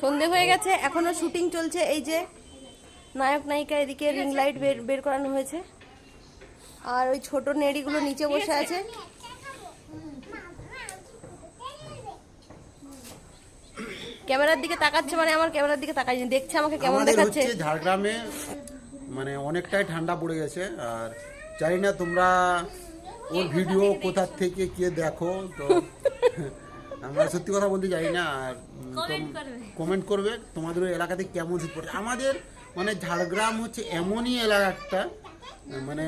সন্ধে হয়ে গেছে এখনও শুটিং চলছে এই যে নায়ক নায়িকা এদিকে রিং লাইট বের বের করানো হয়েছে। আর ওই ছোট নেড়িগুলো নিচে বসে আছে। ক্যামেরার দিকে তাকাচ্ছে মানে আমার ক্যামেরার দিকে তাকায়নি দেখছে আমাকে কেমন দেখাচ্ছে। ঝাড়গ্রামে মানে অনেকটাই ঠান্ডা পড়ে গেছে আর জানি না তোমরা ওর ভিডিও কোথা থেকে কে দেখো তো আমরা সত্যি কথা বলতে জানি না আর কমেন্ট করবে। তোমাদের ওই এলাকাতে কেমন শীত পড়ে আমাদের মানে ঝাড়গ্রাম হচ্ছে এমনই এলাকা একটা মানে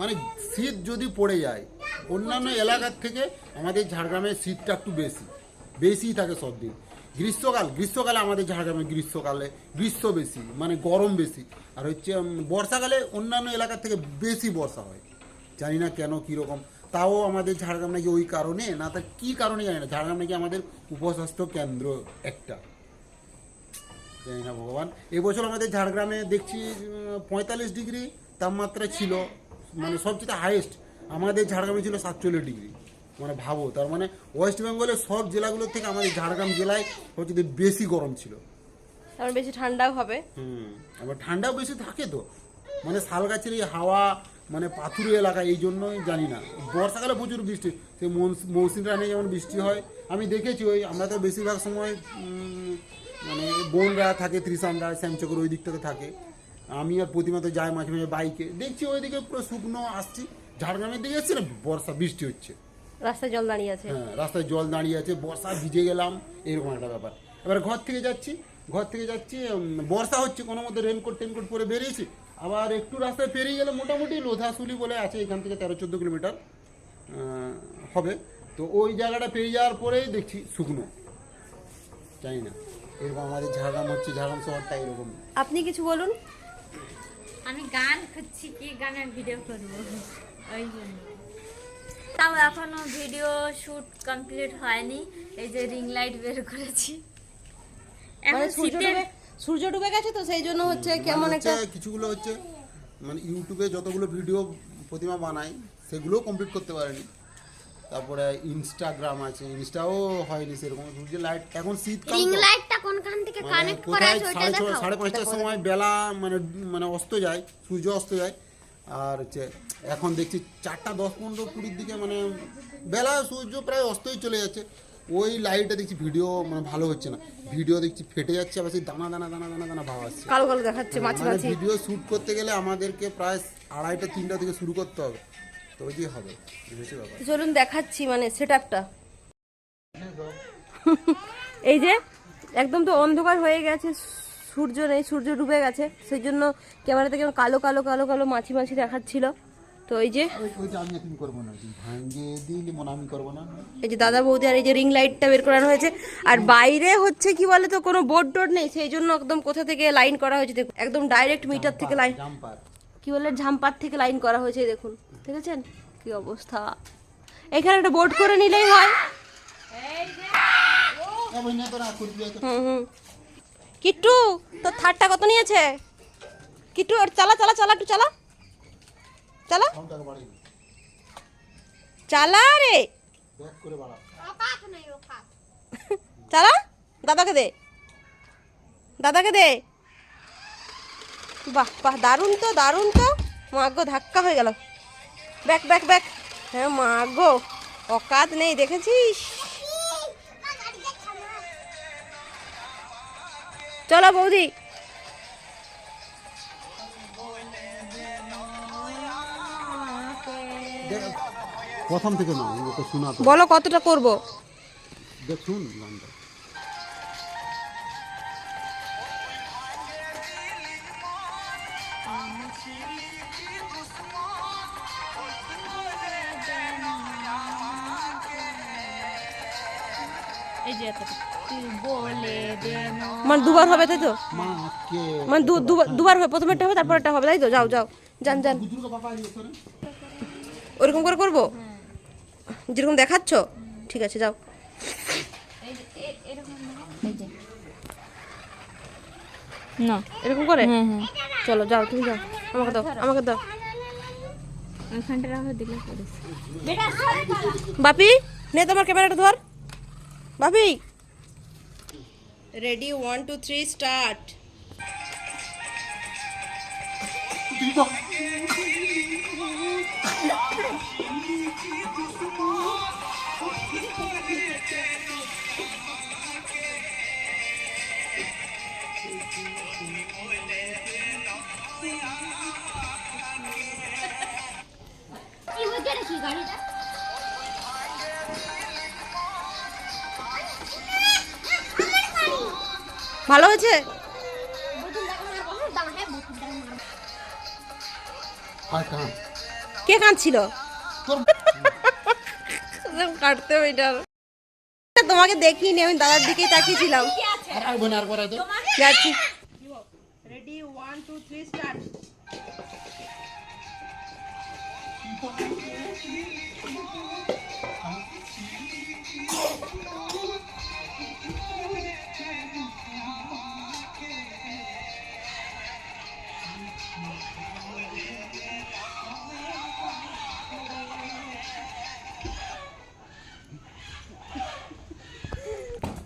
মানে শীত যদি পড়ে যায় অন্যান্য এলাকার থেকে আমাদের ঝাড়গ্রামে শীতটা একটু বেশি বেশিই থাকে সব দিন। গ্রীষ্মকাল গ্রীষ্মকালে আমাদের ঝাড়গ্রামে গ্রীষ্মকালে গ্রীষ্ম বেশি মানে গরম বেশি। আর হচ্ছে বর্ষাকালে অন্যান্য এলাকার থেকে বেশি বর্ষা হয়। জানি না কেন কীরকম। তাও আমাদের ঝাড়গ্রাম নাকি ওই কারণে? না তার কী কারণে জানি না। ঝাড়গ্রাম নাকি আমাদের উপস্বাস্থ্য কেন্দ্র একটা। জানি না ভগবান। এবছর আমাদের ঝাড়গ্রামে দেখছি পঁয়তাল্লিশ ডিগ্রি তাপমাত্রা ছিল মানে সবচেয়ে হাইয়েস্ট আমাদের ঝাড়গ্রামে ছিল সাতচল্লিশ ডিগ্রি। মানে ভাবো তার মানে ওয়েস্ট বেঙ্গলের সব জেলাগুলোর থেকে আমাদের ঝাড়গ্রাম জেলায় হচ্ছে যে বেশি গরম ছিল। আর বেশি ঠান্ডাও হবে। হুম আবার ঠান্ডাও বেশি থাকে তো। মানে শাল গাছের এই হাওয়া মানে পাথুরি এলাকা এই জন্যই জানি না। বর্ষাকালে প্রচুর বৃষ্টি। সেই মৌসুমী রানে যেমন বৃষ্টি হয় আমি দেখেছি ওই আমরা তো বেশিরভাগ সময় মানে বোনরা থাকে ত্রিশানরা শ্যামচকর ওই দিকটাতে থাকে। আমি আর প্রতিমা তো যাই মাঝে মাঝে বাইকে। দেখছি ওইদিকে পুরো শুকনো আসছি। ঝাড়গ্রামের দিকে এসছি না বর্ষা বৃষ্টি হচ্ছে। রাস্তায় জল দাঁড়িয়ে আছে। হ্যাঁ রাস্তায় জল দাঁড়িয়ে আছে বর্ষা ভিজে গেলাম এরকম একটা ব্যাপার। এবার ঘর থেকে যাচ্ছি ঘর থেকে যাচ্ছি বর্ষা হচ্ছে কোনো মধ্যে রেনকোট টেনকোট পরে বেরিয়েছি। আবার একটু রাস্তায় পেরিয়ে গেলে মোটামুটি লোধাশুলি বলে আছে এখান থেকে তেরো চোদ্দ কিলোমিটার হবে। তো ওই জায়গাটা পেরিয়ে যাওয়ার পরেই দেখছি শুকনো। জানি না। এরকম আমাদের ঝাড়গ্রাম হচ্ছে ঝাড়গ্রাম শহরটা এরকম। আপনি কিছু বলুন। আমি গান খুঁজছি কি গানের ভিডিও করব? ওই জন্য। তাও এখনও ভিডিও শুট কমপ্লিট হয়নি। এই যে রিং লাইট বের করেছি। মানে এখন শীতের ডুবে সূর্য ডুবে গেছে তো সেই জন্য হচ্ছে কেমন মানে একটা হচ্ছে কিছুগুলো হচ্ছে মানে ইউটিউবে যতগুলো ভিডিও প্রতিমা বানাই সেগুলোও কমপ্লিট করতে পারেনি। তারপরে ইনস্টাগ্রাম আছে ইনস্টাও হয়নি সেরকম। সূর্যের লাইট এখন শীতকাল রিং। লাইটটা কোনখান থেকে মানে কানেক্ট করা আছে ছ- সাড়ে পাঁচটার সময় বেলা মানে মানে অস্ত যায় সূর্য অস্ত যায়। আর হচ্ছে এখন দেখছি চারটা দশ পনেরো কুড়ির দিকে মানে বেলা সূর্য প্রায় অস্তই চলে যাচ্ছে। ওই লাইটটা দেখছি ভিডিও মানে ভালো হচ্ছে না। ভিডিও দেখছি ফেটে যাচ্ছে আবার সেই দানা দানা দানা দানা দানা ভাব আসছে। কালো কালো দেখাচ্ছে মাছি মাছি। ভিডিও শুট করতে গেলে আমাদেরকে প্রায় আড়াইটা তিনটা থেকে শুরু করতে হবে। তো ওই যে হবে চলুন দেখাচ্ছি মানে সেট আপটা এই যে একদম তো অন্ধকার হয়ে গেছে সূর্য নেই সূর্য ডুবে গেছে। সেই জন্য ক্যামেরা থেকে কালো কালো কালো কালো মাছি মাছি দেখাচ্ছিল। তো এই যে এই যে দাদা বৌদি আর এই যে রিং লাইটটা বের করানো হয়েছে। আর বাইরে হচ্ছে কি বলে তো কোনো বোর্ড টোড নেই সেই জন্য একদম কোথা থেকে লাইন করা হয়েছে দেখুন। একদম ডাইরেক্ট মিটার থেকে লাইন কি বলে ঝাম্পার থেকে লাইন করা হয়েছে দেখুন। দেখেছেন? কি অবস্থা। এখানে একটা বোর্ড করে নিলেই হয়। হুম হুম। কিট্টু তোর থারটা কত নিয়েছে? কিট্টু আর চালা চালা চালা একটু চালা। চালা। চালা রে। চালা দাদাকে দে। দাদাকে দে। বাহ বাহ দারুণ তো দারুণ তো। মাগো ধাক্কা হয়ে গেল। ব্যাক ব্যাক ব্যাক হ্যাঁ মাগো অকাত নেই দেখেছিস? চলো বৌদি। প্রথম থেকে না ওকে শোনা তো। বলো কতটা করব? দেখ শুন গানটা মানে দুবার হবে তাই তো? মানে দু- দুবার দুবার হবে প্রথমেরটা হবে তারপরটা হবে তাই তো? যাও যাও। যান যান। ওরকম করে করব? যেরকম দেখাচ্ছ? ঠিক আছে যাও। না এই যে না এরকম করে? হ্যাঁ হ্যাঁ। চলো যাও তুমি যাও। আমাকে দাও আমাকে দাও। দিলে করিস বাপি নে তোমার ক্যামেরাটা ধর। Bapi. Ready one two three start ভালো হয়েছে? কে কাঁদছিল? কাটতে এটা। তোমাকে দেখিনি আমি দাদার দিকেই তাকিয়েছিলাম। যাচ্ছি। Ready one two three start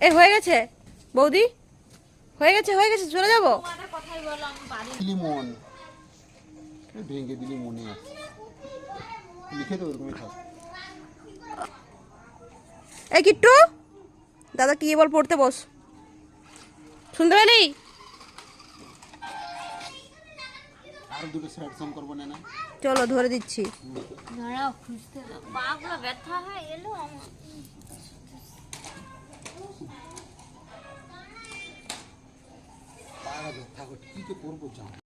এ হয়ে গেছে। বৌদি? হয়ে গেছে হয়ে গেছে চলে যাব? মন ভেঙে দিলি মনে আছে। লিখে দেবো এই কিট্টু? দাদা কি বল পড়তে বস। শুনতে পেলি? আর দুটো সাইড সম করব না না? চলো ধরে দিচ্ছি। দাঁড়াও খুঁজতে পাগুলো ব্যথা হয় এলো আমার। পাড়া ব্যথা করছে কি যে করব জানো